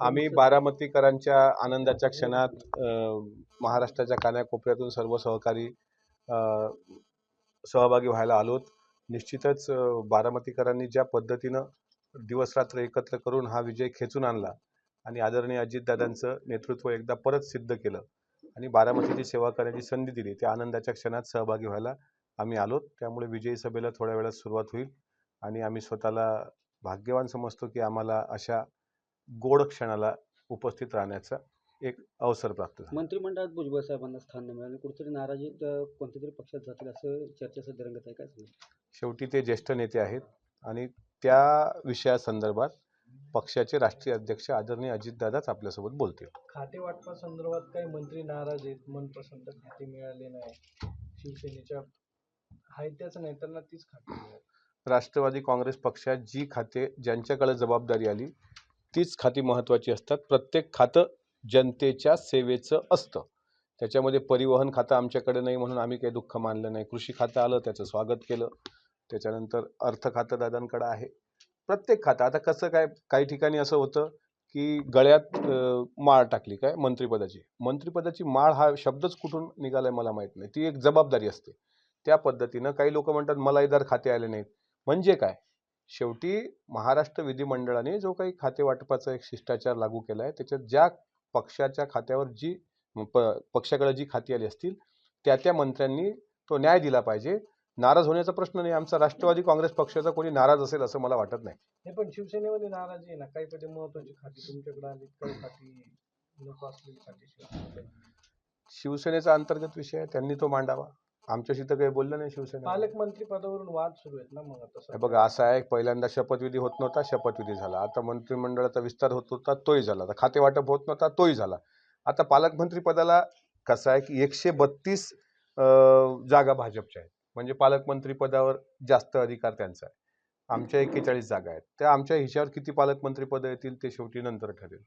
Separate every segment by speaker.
Speaker 1: आम्ही बारामतीकरांच्या आनंदाच्या क्षणात महाराष्ट्राच्या कानाकोपऱ्यातून सर्व सहकारी सहभागी व्हायला आलोत. निश्चितच बारामतीकरांनी ज्या पद्धतीनं दिवसरात्र एकत्र करून हा विजय खेचून आणला आणि आदरणीय अजितदादांचं नेतृत्व एकदा परत सिद्ध केलं आणि बारामतीची सेवा करण्याची संधी दिली त्या आनंदाच्या क्षणात सहभागी व्हायला आम्ही आलोत. त्यामुळे विजयी सभेला थोड्या वेळात सुरुवात होईल आणि आम्ही स्वतःला भाग्यवान समजतो की आम्हाला अशा गोड क्षणाला उपस्थित राहण्याचा एक अवसर प्राप्त झाला.
Speaker 2: मंत्रिमंडळात भुजबळ साहेबांना स्थान नाही मिळालं. कुठेतरी नाराजी अ, कोणत्या तरी पक्षात जातील असं चर्चा सध्या रंगत आहे काय सांगाल?
Speaker 1: शेवटी ते ज्येष्ठ नेते आहेत आणि त्या विषयासंदर्भात पक्षाचे राष्ट्रीय अध्यक्ष आदरणीय अजितदादाच आपल्यासोबत बोलतील.
Speaker 3: खाते वाटपासंदर्भात काही मंत्री नाराज आहेत. मनपसंत खाते मिळाले नाही. शिवसेनेच्या आहे त्याच नेत्यांना तीच खाते मिळाली.
Speaker 1: राष्ट्रवादी काँग्रेस पक्षात जी खाते ज्यांच्याकडे जबाबदारी आली तीच खाती महत्त्वाची असतात. प्रत्येक खातं जनतेच्या सेवेचं असतं. त्याच्यामध्ये परिवहन खातं आमच्याकडे नाही म्हणून आम्ही काही दुःख मानलं नाही. कृषी खातं आलं त्याचं स्वागत केलं. त्याच्यानंतर अर्थ खातं दादांकडं आहे. प्रत्येक खातं. आता कसं काय काही ठिकाणी असं होतं की गळ्यात माळ टाकली काय? मंत्रिपदाची. मंत्रिपदाची माळ हा शब्दच कुठून निघालाय मला माहीत नाही. ती एक जबाबदारी असते. त्या पद्धतीनं काही लोक म्हणतात मलाईदार खाते आले नाहीत. म्हणजे काय? शेवटी महाराष्ट्र विधिमंडळाने जो काही खाते वाटपाचा एक शिष्टाचार लागू केला आहे त्याच्यात ज्या पक्षाच्या खात्यावर जी प पक्षाकडे जी खाती आली असतील त्या त्या मंत्र्यांनी तो न्याय दिला पाहिजे. नाराज होण्याचा प्रश्न नाही. आमचा राष्ट्रवादी काँग्रेस पक्षाचा कोणी नाराज असेल असं मला वाटत नाही.
Speaker 3: हे पण शिवसेनेमध्ये नाराजी आहे ना. काही पहिले महत्वाची खाती तुमच्याकडे आली काही खाती नको असलेली खाती
Speaker 1: शिवसेनेचा अंतर्गत विषय आहे त्यांनी तो मांडावा. आमच्याशी तर काही बोललं नाही शिवसेना.
Speaker 3: पालकमंत्री पदावरून वाद सुरू आहेत ना मग आता
Speaker 1: हे
Speaker 3: सध्या.
Speaker 1: बघा असं आहे पहिल्यांदा शपथविधी होत नव्हता शपथविधी झाला. आता मंत्रिमंडळाचा विस्तार होत होता तोही झाला. आता खाते वाटप होत नव्हता तोही झाला. आता पालकमंत्री पदाला कसं आहे की एकशे बत्तीस जागा भाजपच्या आहेत. म्हणजे पालकमंत्री पदावर जास्त अधिकार त्यांचा आहे. आमच्या एक्केचाळीस जागा आहेत. त्या आमच्या हिशावर किती पालकमंत्री पदं येतील ते शेवटी नंतर ठरेल.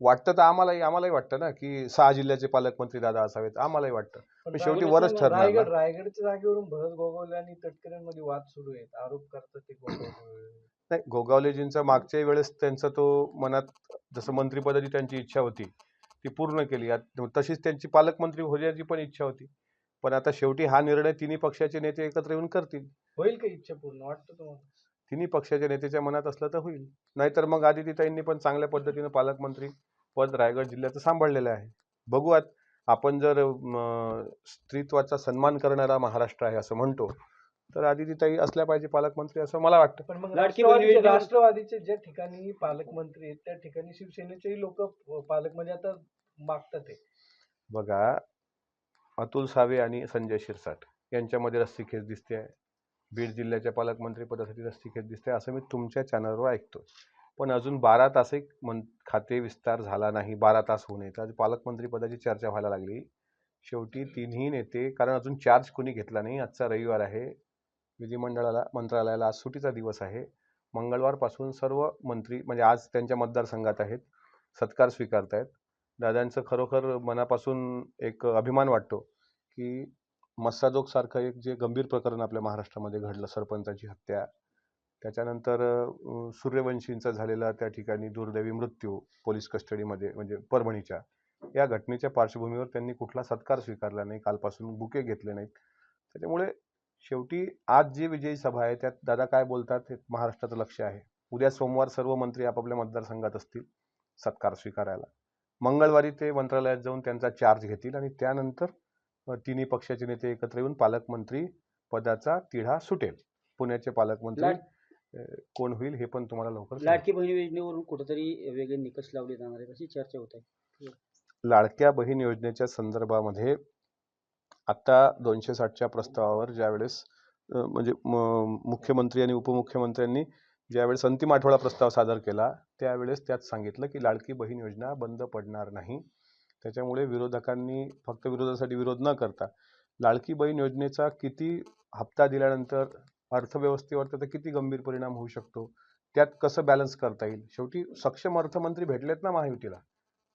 Speaker 1: वाटतं तर आम्हालाही आम्हालाही वाटतं ना की सहा जिल्ह्याचे पालकमंत्री दादा असावेत आम्हालाही वाटतं.
Speaker 3: पण
Speaker 1: शेवटी वरच ठरणार ना.
Speaker 3: रायगड रायगडच्या जागेवरून भरत गोगावले आणि तटकरेंमध्ये वाद सुरू आहेत. आरोप करतात ते गोगावले
Speaker 1: नाही गोगावलेजींचा मागच्या वेळेस त्यांचा तो मनात जसं मंत्रिपदाची त्यांची इच्छा होती ती पूर्ण केली. आत- तशीच त्यांची पालकमंत्री होण्याची पण इच्छा होती. पण आता शेवटी हा निर्णय तिन्ही पक्षाचे नेते एकत्र येऊन करतील.
Speaker 3: होईल का इच्छा पूर्ण? वाटतं तुम्हाला?
Speaker 1: तिन्ही पक्षाच्या नेत्याच्या मनात असलं तर होईल. नाहीतर मग आदितीताईंनी पण चांगल्या पद्धतीनं पालकमंत्री पद रायगड जिल्ह्याचं सांभाळलेलं आहे. बघूयात आपण जर स्त्रीत्वाचा सन्मान करणारा महाराष्ट्र आहे असं म्हणतो तर आदितीताई असल्या पाहिजे पालकमंत्री असं मला वाटतं.
Speaker 3: पण मग राष्ट्रवादीचे ज्या ठिकाणी पालकमंत्री आहेत त्या ठिकाणी शिवसेनेचेही लोक पालक म्हणजे आता मागतात ते
Speaker 1: बघा अतुल सावे आणि संजय शिरसाट यांच्यामध्ये रस्सीखेच दिसते आहे. बीड जिल्ह्याच्या पालकमंत्री पदासाठी रस्सीखेच दिसते असं मी तुमच्या चॅनलवर ऐकतो पण अजून बारा तास एक मन खाते विस्तार झाला नाही बारा तास होऊ नये तर आज पालकमंत्री पदाची चर्चा व्हायला लागली. शेवटी तिन्ही नेते कारण अजून चार्ज कोणी घेतला नाही आजचा रविवार आहे. विधिमंडळाला मंत्रालयाला आज सुटीचा दिवस आहे. मंगळवारपासून सर्व मंत्री म्हणजे आज त्यांच्या मतदारसंघात आहेत सत्कार स्वीकारत आहेत दादांचं खरोखर मनापासून एक अभिमान वाटतो की मस्साजोगसारखं एक जे गंभीर प्रकरण आपल्या महाराष्ट्रामध्ये घडलं सरपंचाची हत्या. त्याच्यानंतर सूर्यवंशींचा झालेला त्या ठिकाणी दुर्दैवी मृत्यू पोलीस कस्टडीमध्ये म्हणजे परभणीच्या. या घटनेच्या पार्श्वभूमीवर त्यांनी कुठला सत्कार स्वीकारला नाही कालपासून बुके घेतले नाहीत. त्याच्यामुळे शेवटी आज जी विजयी सभा आहे त्यात दादा काय बोलतात हे महाराष्ट्राचं लक्ष आहे. उद्या सोमवार सर्व मंत्री आपापल्या मतदारसंघात असतील सत्कार स्वीकारायला. मंगळवारी ते मंत्रालयात जाऊन त्यांचा चार्ज घेतील आणि त्यानंतर तिन्ही पक्षाचे नेते एकत्र येऊन पालकमंत्री पदाचा तिढा सुटेल. पुण्याचे पालकमंत्री
Speaker 2: लाड-
Speaker 1: अ, कोण होईल हे पण तुम्हाला लवकर.
Speaker 2: लाडकी बहीण योजनेवरून कुठेतरी वेगळे निकष लावले जाणार आहेत अशी चर्चा होत आहे.
Speaker 1: लाडक्या बहीण योजनेच्या संदर्भामध्ये आता दोनशे साठच्या प्रस्तावावर ज्यावेळेस अ, म्हणजे म- मुख्यमंत्री आणि उपमुख्यमंत्र्यांनी ज्यावेळेस अंतिम आठवडा प्रस्ताव सादर केला त्यावेळेस त्यात सांगितलं की लाडकी बहीण योजना बंद पडणार नाही. त्याच्यामुळे विरोधकांनी फक्त विरोधासाठी विरोध न करता लाडकी बहीण योजनेचा किती हप्ता दिल्यानंतर अर्थव्यवस्थेवर त्याचा किती गंभीर परिणाम होऊ शकतो? त्यात कसं बॅलन्स करता येईल? शेवटी सक्षम अर्थमंत्री भेटलेत ना महायुतीला.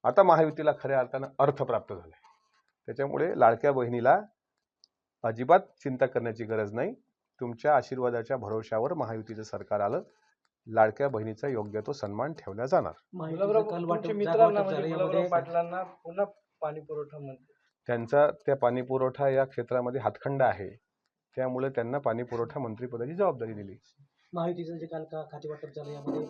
Speaker 1: आता महायुतीला खऱ्या अर्थानं अर्थ प्राप्त झालाय. त्याच्यामुळे लाडक्या बहिणीला अजिबात चिंता करण्याची गरज नाही. तुमच्या आशीर्वादाच्या भरोशावर महायुतीचं सरकार आलं. लाडक्या बहिणीचा योग्य तो सन्मान ठेवला जाणार.
Speaker 3: म्हणजे पाटलांना पुन्हा पाणी पुरवठा मंत्री
Speaker 1: त्यांचा त्या पाणी पुरवठा या क्षेत्रामध्ये हातखंडा आहे. त्यामुळे त्यांना पाणी पुरवठा मंत्रिपदाची जबाबदारी दिली.
Speaker 2: माहितीचं जे काल का खाते वाटप झालं यामध्ये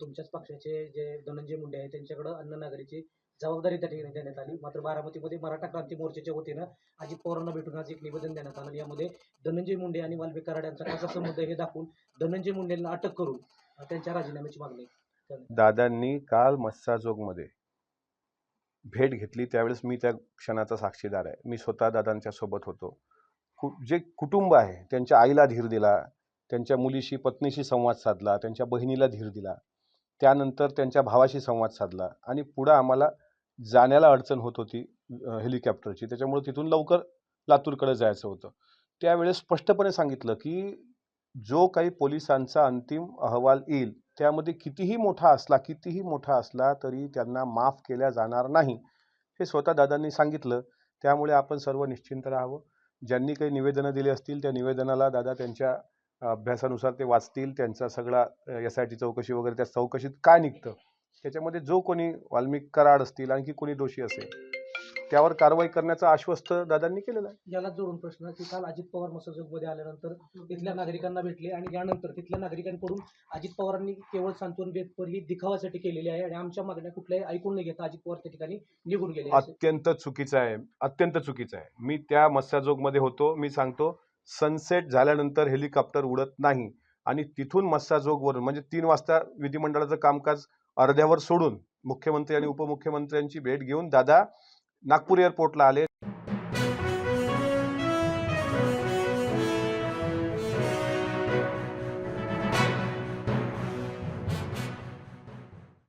Speaker 2: तुमच्याच पक्षाचे जे धनंजय मुंडे आहेत त्यांच्याकडं अन्न नागरीची जबाबदारी त्या ठिकाणी देण्यात आली. मात्र बारामतीमध्ये मराठा क्रांती मोर्चाच्या वतीनं अजित पवारांना भेटून आज एक निवेदन देण्यात आलं. यामध्ये धनंजय मुंडे आणि वाल्मिक कराड यांचा कसा संबंध हे दाखवून धनंजय मुंडेंना अटक करून त्यांच्या राजीनाम्याची मागणी
Speaker 1: दादांनी काल मस्साजोगमध्ये भेट घेतली. त्यावेळेस मी त्या क्षणाचा साक्षीदार आहे. मी स्वतः दादांच्या सोबत होतो. कु जे कुटुंब आहे त्यांच्या आईला धीर दिला त्यांच्या मुलीशी पत्नीशी संवाद साधला त्यांच्या बहिणीला धीर दिला त्यानंतर त्यांच्या भावाशी संवाद साधला आणि पुढं आम्हाला जाण्याला अडचण होत होती हेलिकॉप्टरची. त्याच्यामुळे तिथून लवकर लातूरकडे जायचं होतं. त्यावेळेस स्पष्टपणे सांगितलं की जो काही पोलिसांचा अंतिम अहवाल येईल त्यामध्ये कितीही मोठा असला कितीही मोठा असला तरी त्यांना माफ केल्या जाणार नाही हे स्वतः दादांनी सांगितलं. त्यामुळे आपण सर्व निश्चिंत राहावं. ज्यांनी काही निवेदनं दिली असतील त्या निवेदनाला दादा त्यांच्या अभ्यासानुसार ते वाचतील. त्यांचा सगळा एस आय टी चौकशी वगैरे त्या चौकशीत काय निघतं? त्याच्यामध्ये जो कोणी वाल्मिक कराड असतील आणखी कोणी दोषी असेल त्यावर कारवाई करण्याचं आश्वस्त दादांनी केलेलं आहे.
Speaker 2: याला जोडून प्रश्न की काल अजित पवार मसोजोगमध्ये आल्यानंतर तिथल्या नागरिकांना भेटले आणि यानंतर तिथल्या नागरिकांकडून अजित पवारांनी केवळ सांत्वन पेपर ही दिखावासाठी केलेली आहे आणि आमच्या मागण्या कुठल्याही ऐकून न घेता अजित पवार त्या ठिकाणी निघून गेले
Speaker 1: अत्यंत चुकीचं आहे. अत्यंत चुकीचं आहे. मी त्या मस्साजोगमध्ये होतो. मी सांगतो सनसेट झाल्यानंतर हेलिकॉप्टर उडत नाही. आणि तिथून मस्साजोगवरून म्हणजे तीन वाजता विधिमंडळाचं कामकाज अर्ध्यावर सोडून मुख्यमंत्री आणि उपमुख्यमंत्र्यांची भेट घेऊन दादा नागपूर एअरपोर्टला आले.